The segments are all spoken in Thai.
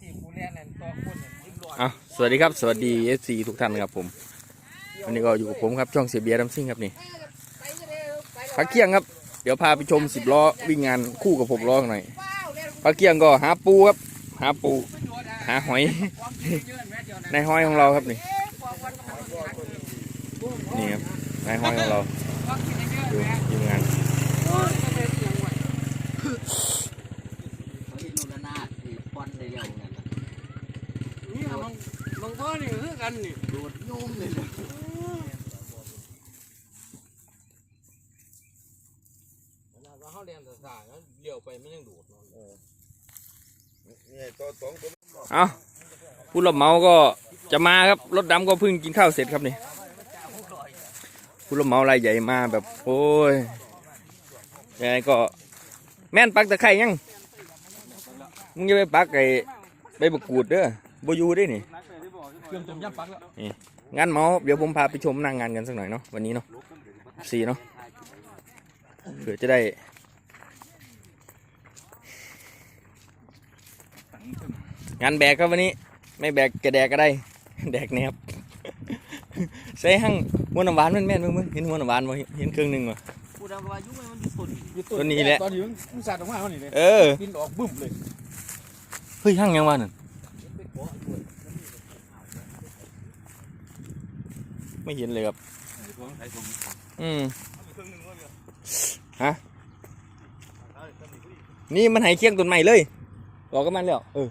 ที่ผู้เรียนนั่นตัวคนนั่นยิ้มรอยอะสวัสดีครับ สวัสดี FC ทุกท่านครับผม วันนี้ก็อยู่กับผมครับช่องเสียเบียร์ดัมซิ่งครับนี่พักเที่ยงครับ เดี๋ยวพาไปชมสิบล้อวิ่งงานคู่กับหกล้อหน่อยพักเที่ยงก็หาปูครับ หาปู หาหอย ในหอยของเราครับนี่ นี่ครับในหอยของเราดูทีมงานนนาดที่ป้อนได้เร็วนั่นน่ะ นี่มันมันก็นี่คือ กันนี่โดดยุ่มเลยเลยว่าเขาเรียนภาษาแล้วเลี้ยวไปไม่ยังดูดเนาะเอาผู้รับเหมาก็จะมาครับรถดำก็เพิ่งกินข้าวเสร็จครับนี่ผู้รับเหมารายใหญ่มาแบบ โอ้ยยังไงก็แม่นปักตะไคร่ยังมึงจะไปปักไอ้ใบมะกรูดเด้อโบอยูได้นี่ เครื่องต้มยำปักแล้วงานเมาเดี๋ยวผมพาไปชมหนางงานกันสักหน่อยเนาะวันนี้เนาะสี่เนาะเผื่อจะได้งานแบกครับวันนี้ ไม่แบกแกแดกก็ได้ แดกแนบใส่หั่งม้วนน้ำหวานแม่นแม่นๆมึงมึงเห็นม้วนน้ำหวานบ่เห็นเครื่องหนึงวะกูดำว่ายุ่งมันอยู่สุดตัวนี้แหละตอนนี้มันสัตว์ออกมาเขานี่เลยเออกินออกบึ้มเลยเฮ้ยหั่งยังวะนั่น ไม่เห็นเลยครับอืมฮะนี่มันใหายเคียงต้นใหม่เลยบอกกับมันแล้วเออ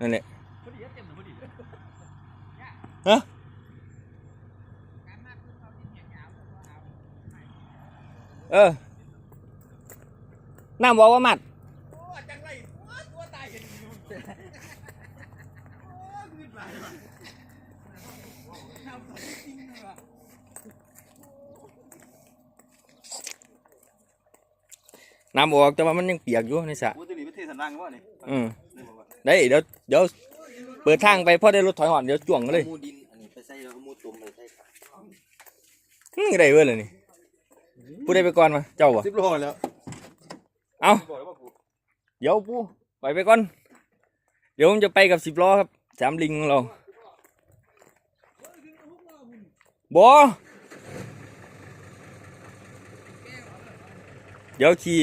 นั่นแหละฮะเออน้ำบอกว่ามัด น้ำออกแต่ว่ามันยังเปียกอยู่ในสระกูจะหนีไปเทสันดังวะนี่อืมได้เดี๋ยวเดี๋ยวเปิดทางไปพอได้รถถอยหอนเดี๋ยวจ่วงกันเลยมูดินอันนี้ไปใส่แล้วมูตุ่มไปใส่ครับอืมได้เว้ยเลยนี่ผู้ใดไปก่อนมาเจ้าบ่สิบโลแล้วเอาบอกแล้วว่ากูเดี๋ยวปูไปไปก่อน เดี๋ยวผมจะไปกับสิบล้อครับสามลิงของเราบอ เดี๋ยวขี่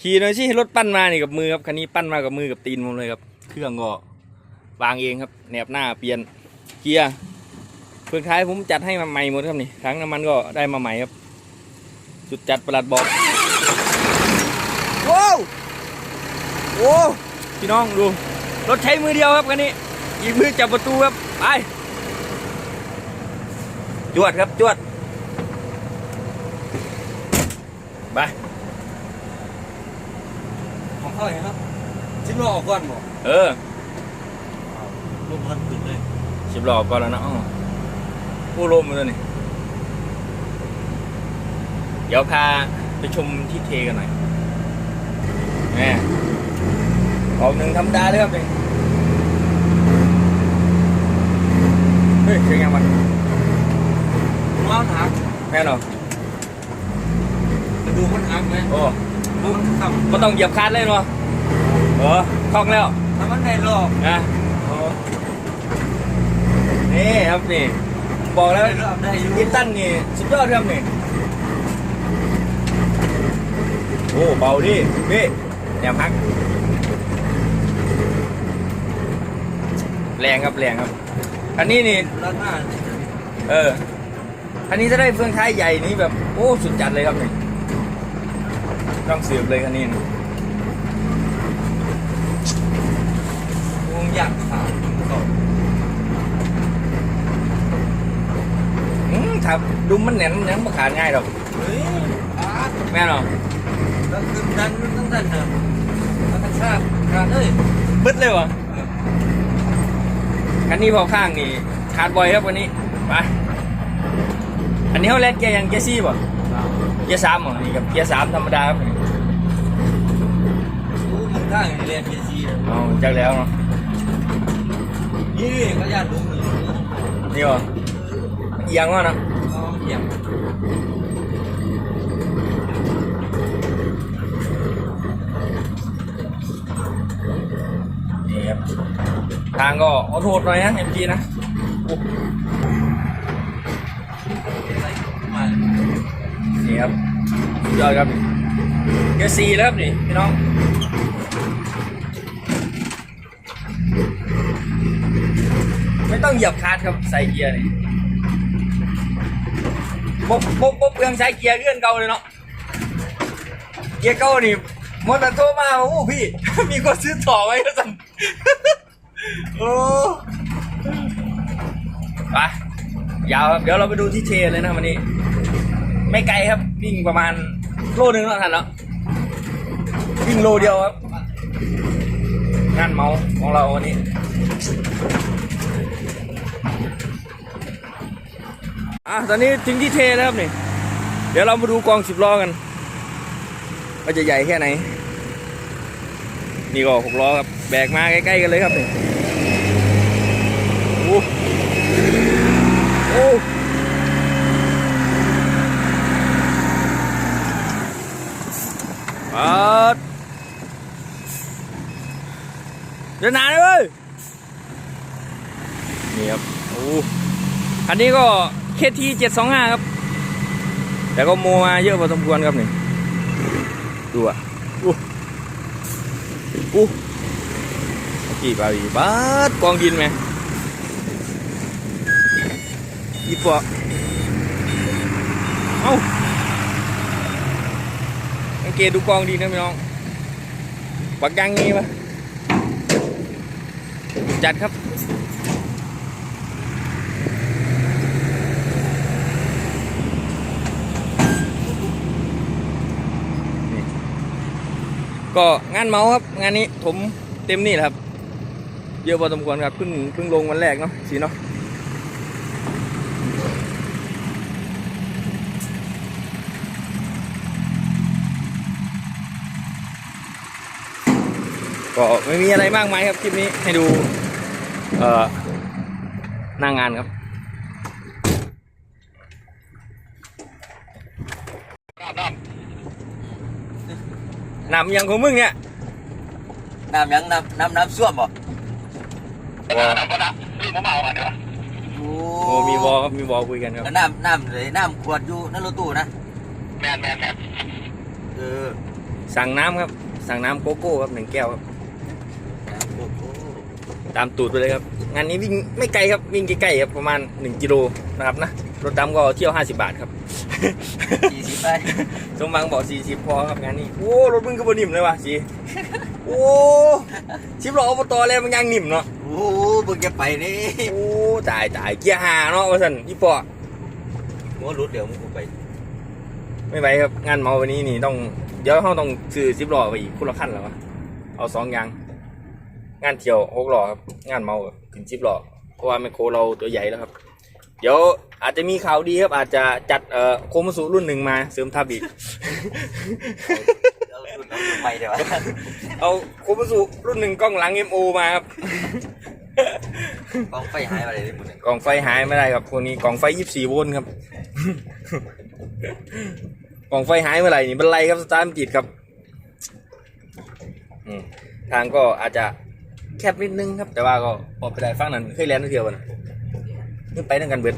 ขี่หน่อยสิรถปั้นมานี่กับมือครับคันนี้ปั้นมากับมือกับตีนผมเลยครับ เครื่องก็วางเองครับแหนบหน้าเปลี่ยนเกียร์เพื่อนท้ายผมจัดให้มาใหม่หมดครับนี่ถังน้ำมันก็ได้มาใหม่ครับสุดจัดประหลัดบอกว้าวโอ้พี่น้องดูรถใช้มือเดียวครับคันนี้อีกมือจับประตูครับไปจวดครับจวด ไปของเขาเองครับสิบโลออกก่อนบอกเออลมพันขึ้นเลยสิบล้อก่อนแล้วนะอ้อผู้ลมเลยนี่เดี๋ยวพาไปชมที่เทกันหน่อยแหมออกหนึ่งธรรมดาเลยครับนี่เฮ้ยเสียงยังมันว้าวหักแม่นเหรอ ดูมันหักไหมโอ้ดูมันขับก็ต้องเหยียบคลัดเลยเนาะเออคล่องแล้วถ้ามันได้รอบนะโอ้นี่ครับนี่บอกแล้วได้รอบได้อยู่กินตั้นนี่สุดยอดครับนี่โอ้เบาดิพี่แนวพัก แรงครับแรงครับคันนี้นี่ด้านหน้าเออคันนี้จะได้เฟืองท้ายใหญ่นี้แบบ โอ้ สุดจัดเลยครับนี่ ต้องเสือบเลยคันนี้นี่วงยักขาดก็อืมถ้าดุมมันแน่นยังไม่ขาดง่ายหรอกเฮ้ยอาร์ตแม่นเหรอแล้วคือดันต้องดันนะแล้วกระชากขาดเลยบึดเลยวะคันนี้พอข้างนี่ขาดบ่อยครับวันนี้ไปอันนี้เขาแลกเกียร์ยังเกียร์ซี่ป่ะเกียร์สามเหรอนี่กับเกียร์สามธรรมดาครับ ดูมันข้างเรียนพีซีเอาจากแล้วเนาะนี่ก็ญาติลุงนี่นี่วะเอียงวะเนาะอ๋อเหี้ยเทางก็ขอโทษหน่อยนะเอ็มจีนะโอ้นี่ครับสุดยอดครับเกียร์สี่แล้วครับนี่พี่น้อง ไม่ต้องเหยียบคลัดครับใส่เกียร์นี่บบบบบบยังใช้เกียร์เลื่อนเก่าเลยเนาะเกียร์เก่านี่มอเตอร์โทรมาโอ้พี่ มีคนซื้อต่อไว้ก็สั่นโอ้ไปยาวครับเดี๋ยวเราไปดูที่เชนเลยนะวันนี้ ไม่ไกลครับวิ่งประมาณโลนึงแล้วทันแล้ววิ่งโลเดียวครับงานเมาของเราวันนี้ อะตอนนี้ถึงที่เทแล้วครับนี่ เดี๋ยวเรามาดูกองสิบล้อกันว่าจะใหญ่แค่ไหน นี่ก็หกล้อครับ แบกมาใกล้ๆกันเลยครับนี่โอ้โอ้ปัดเดินหนาเลยเว้ยนี่ครับ โอ้ อันนี้ก็เคทีเจ็ดสองห้าครับ แต่ก็โมมาเยอะพอสมควรครับนี่ดูอะอู้อู้กี่บาทีบาดกองดินไหมยี่ปะเอ้าสังเกตดูกองดินนะพี่น้องปักยังงี้ปะจัดครับ ก็งานเมาครับงานนี้ผมเต็มนี่แหละครับ เยอะพอสมควรครับเพิ่งเพิ่งลงวันแรกเนาะสีเนาะก็ไม่มีอะไรมากมายครับคลิปนี้ให้ดูเอ่อหน้างานครับ นำยังของมึงเนี่ยน้ำยังน้ำน้ำน้ำส้วมบ่โอ้โอ้มีวอลครับมีวอลคุยกันครับแล้วน้ำน้ำเลยน้ำขวดอยู่นั่นรถตู้นะแมนแมนแมนเออสั่งน้ำครับ สั่งน้ำโกโก้ครับหนึ่งแก้วครับน้ำโอ้โหตามตูดไปเลยครับงานนี้วิ่งไม่ไกลครับวิ่งใกล้ๆครับประมาณ 1กิโลนะครับนะรถดำก็เที่ยว 50 บาทครับ สี่สิบไปสมบังบอก40พอครับงานนี้ โอ้ รถมึงก็บ่นิ่มเลยว่ะสีโอ้ชิบล้ออบตแล้วมันยังนิ่มเนาะ โอ้โหมึงจะไปนี่ โอ้ตายตายเกียร์หาเนาะว่าสันยี่ปอมึงรถเดี๋ยวมึงไป ไม่ไหวครับ งานเมาวันนี้นี่ต้อง เดี๋ยวเขาต้องซื้อสิบล้อไปอีกคุณละขั้นแล้ววะเอาสองอย่าง งานเที่ยวหกล้อครับ งานเมาถึงสิบล้อ เพราะว่าไมโครเราตัวใหญ่แล้วครับ เดี๋ยวอาจจะมีข่าวดีครับ อาจจะจัดเอ่อโคมาสุรุ่นหนึ่งมาเสริมทัพอีก เอารถเอาไปเดี๋ยวเอาโคมาสุรุ่นหนึ่งกล้องหลัง MO มาครับกองไฟหายไปเลยมึงเนี่ยกล่องไฟหายไม่ได้ครับพวกนี้กล่องไฟยี่สิบสี่โวลต์ครับ กล่องไฟหายเมื่อไหร่นี่เป็นไรครับสตาร์ทไม่ติดครับอืมทางก็อาจจะแคบนิดนึงครับ แต่ว่าก็ออกไปได้ฟังนั้นเคยแลนด์เที่ยวกัน นี่ไปนั่งกันเบิด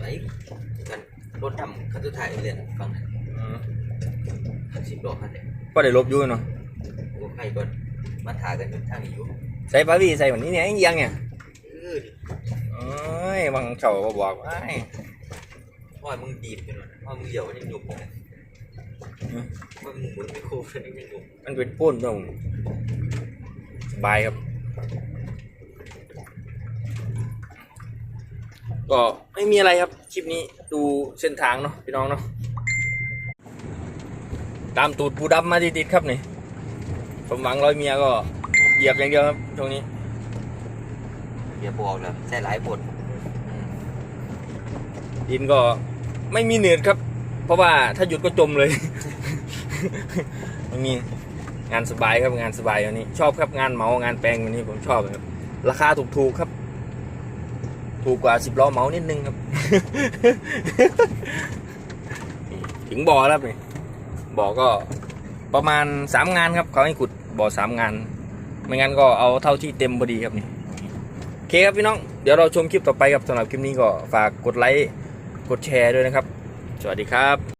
ไปกันรถทำคันสุดท้ายเรียนฟังหน่อยคันสิบล้อคันเนี่ยก็ได้ลบอยู่เนาะโอ้ใครก่อนมาถ่ายกันอยู่ทางนี้อยู่ใส่ปาวีใส่วันนี้เนี่ยยังเนี่ยเออโอ้ยบางเฉาก็บอกว่าไอ้พ่อยมึงดีดกันหน่อยพ่อมึงเหยียวยังหยุบเลยพ่อมึงหมุนไปโค้งยังหยุบมันเป็นพ่นตรงสบายครับ ก็ไม่มีอะไรครับคลิปนี้ดูเส้นทางเนาะพี่น้องเนาะตามตูดปูดำมาติดๆครับนี่สมหวังร้อยเมียก็เหยียบอย่างเดียวครับช่วงนี้อย่าบอกเลยใส่หลายบทดินก็ไม่มีเหนืดครับ เพราะว่าถ้าหยุดก็จมเลยไม่มีงานสบายครับงานสบายวันนี้ ชอบครับงานเหมางานแปลงวันนี้ผมชอบครับราคาถูกๆครับ ถูกกว่าสิบล้อเมานิดนึงครับ ถึงบ่อแล้วนี่บ่อก็ประมาณสามงานครับเขาให้ขุดบ่อสามงาน ไม่งั้นก็เอาเท่าที่เต็มพอดีครับนี่โอเคครับพี่น้อง เดี๋ยวเราชมคลิปต่อไปครับสำหรับคลิปนี้ก็ฝากกดไลค์ กดแชร์ด้วยนะครับ สวัสดีครับ